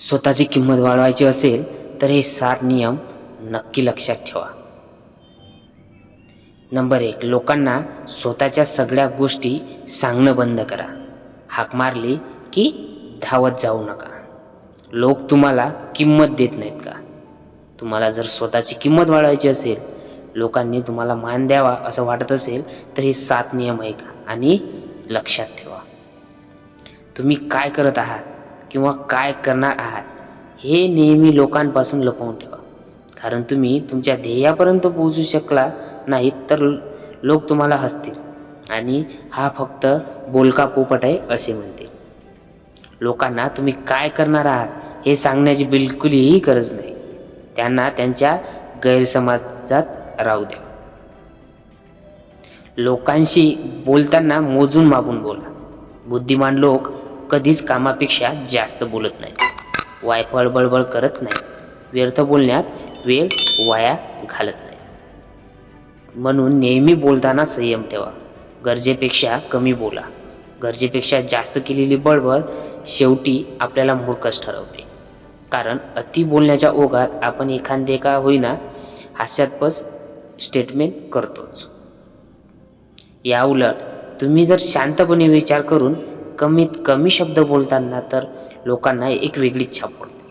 स्वतःची किंमत वाढवायची असेल तर हे सात नियम नक्की लक्षात ठेवा. नंबर एक लोकांना स्वतःच्या सगळ्या गोष्टी सांगणं बंद करा. हाक मारली की धावत जाऊ नका. लोक तुम्हाला किंमत देत नाहीत का? तुम्हाला जर स्वतःची किंमत वाढवायची असेल लोकांनी तुम्हाला मान द्यावा असं वाटत असेल तर हे सात नियम ऐका आणि लक्षात ठेवा. तुम्ही काय करत आहात? किंवा काय करणार आहात हे नेहमी लोकांपासून लपवून ठेवा. कारण तुम्ही तुमच्या ध्येयापर्यंत पोहोचू शकला नाहीत तर लोक तुम्हाला हसतील. आणि हा फक्त बोलका पोपट आहे असे म्हणतील. लोकांना तुम्ही काय करणार आहात हे सांगण्याची बिलकुलही गरज नाही. त्यांना त्यांच्या गैरसमाजात राहू द्या. लोकांशी बोलताना मोजून मागून बोला. बुद्धिमान लोक कधीच कामापेक्षा जास्त बोलत नाही. वायफळ बळबळ करत नाही. व्यर्थ बोलण्यात वेळ वाया घालत नाही. म्हणून नेहमी बोलताना संयम ठेवा. गरजेपेक्षा कमी बोला. गरजेपेक्षा जास्त केलेली बळबळ शेवटी आपल्याला मूर्खच ठरवते. कारण अति बोलण्याच्या ओघात आपण एखादे का होईना हास्यास्पद स्टेटमेंट करतोच. या उलट तुम्ही जर शांतपणे विचार करून कमीत कमी शब्द बोलताना तर लोकांना एक वेगळीच छाप पडते.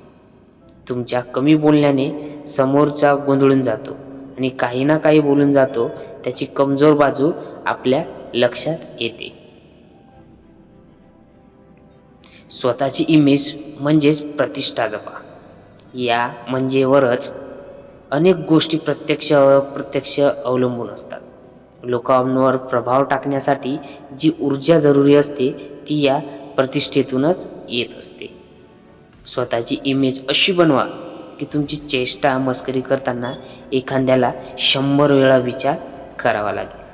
तुमच्या कमी बोलण्याने समोरचा गोंधळून जातो आणि काही ना काही बोलून जातो त्याची कमजोर बाजू आपल्या लक्षात येते. स्वतःची इमेज म्हणजेच प्रतिष्ठा जपा. या म्हणजेवरच अनेक गोष्टी प्रत्यक्ष अप्रत्यक्ष अवलंबून असतात. लोकांवर प्रभाव टाकण्यासाठी जी ऊर्जा जरुरी असते ती या प्रतिष्ठेतूनच येत असते. स्वतःची इमेज अशी बनवा की तुमची चेष्टा मस्करी करताना एखाद्याला शंभर वेळा विचार करावा लागेल.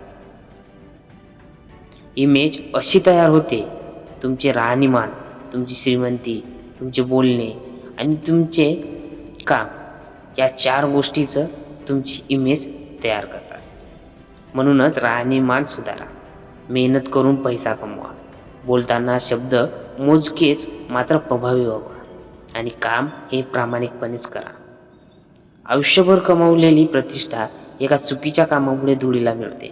इमेज अशी तयार होते तुमचे राहणीमान तुमची श्रीमंती तुमचे बोलणे आणि तुमचे काम या चार गोष्टीचं तुमची इमेज तयार करतात. म्हणूनच राहणीमान सुधारा. मेहनत करून पैसा कमवा. बोलताना शब्द मोजकेच मात्र प्रभावी व्हावा. आणि काम हे प्रामाणिकपणेच करा. आयुष्यभर कमावलेली प्रतिष्ठा एका चुकीच्या कामामुळे धुळीला मिळते.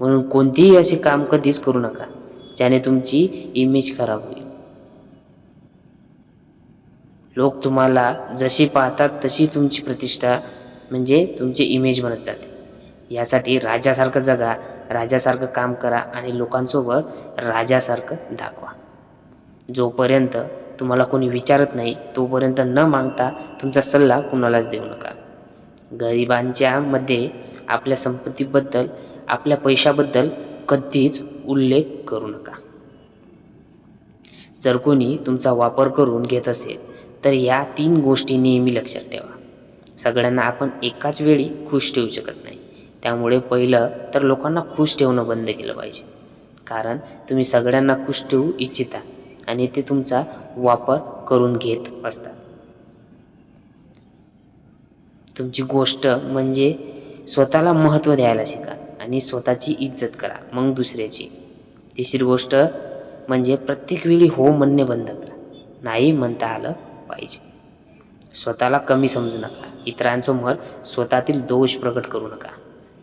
म्हणून कोणतेही असे काम कधीच करू नका ज्याने तुमची इमेज खराब होईल. लोक तुम्हाला जशी पाहतात तशी तुमची प्रतिष्ठा म्हणजे तुमची इमेज बनत जाते. यासाठी राजासारखं जगा राजासारखं काम करा आणि लोकांसोबत राजासारखं दाखवा. जोपर्यंत तुम्हाला कोणी विचारत नाही तोपर्यंत न मागता तुमचा सल्ला कुणालाच देऊ नका. गरिबांच्या मध्ये आपल्या संपत्तीबद्दल आपल्या पैशाबद्दल कधीच उल्लेख करू नका. जर कोणी तुमचा वापर करून घेत असेल तर या तीन गोष्टी नेहमी लक्षात ठेवा. सगळ्यांना आपण एकाच वेळी खुश ठेवू शकत नाही. त्यामुळे पहिलं तर लोकांना खुश ठेवणं बंद केलं पाहिजे. कारण तुम्ही सगळ्यांना खुश ठेवू इच्छिता आणि ते तुमचा वापर करून घेत असतात. तुमची गोष्ट म्हणजे स्वतःला महत्त्व द्यायला शिका आणि स्वतःची इज्जत करा मग दुसऱ्याची. तिसरी गोष्ट म्हणजे प्रत्येक वेळी हो म्हणणे बंद करा. नाही म्हणता आलं पाहिजे. स्वतःला कमी समजू नका. इतरांसमोर स्वतःतील दोष प्रकट करू नका.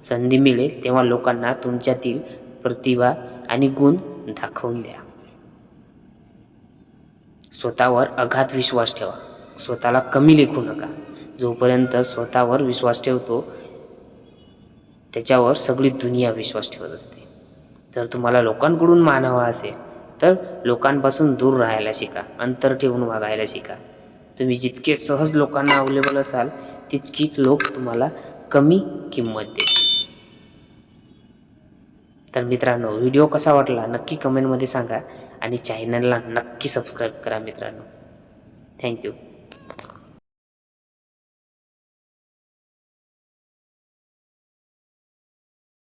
संधी मिळेल तेव्हा लोकांना तुमच्यातील प्रतिभा आणि गुण दाखवून द्या. स्वतःवर अघात विश्वास ठेवा. स्वतःला कमी लेखू नका. जोपर्यंत स्वतःवर विश्वास ठेवतो त्याच्यावर सगळी दुनिया विश्वास ठेवत असते. जर तुम्हाला लोकांकडून मान हवा असेल तर लोकांपासून दूर राहायला शिका. अंतर ठेवून वागायला शिका. तुम्ही जितके सहज लोकांना अवेलेबल असाल तितकीच लोक तुम्हाला कमी किंमत देतील. तर मित्रांनो व्हिडिओ कसा वाटला नक्की कमेंटमध्ये सांगा आणि चॅनलला नक्की सबस्क्राईब करा मित्रांनो. थँक्यू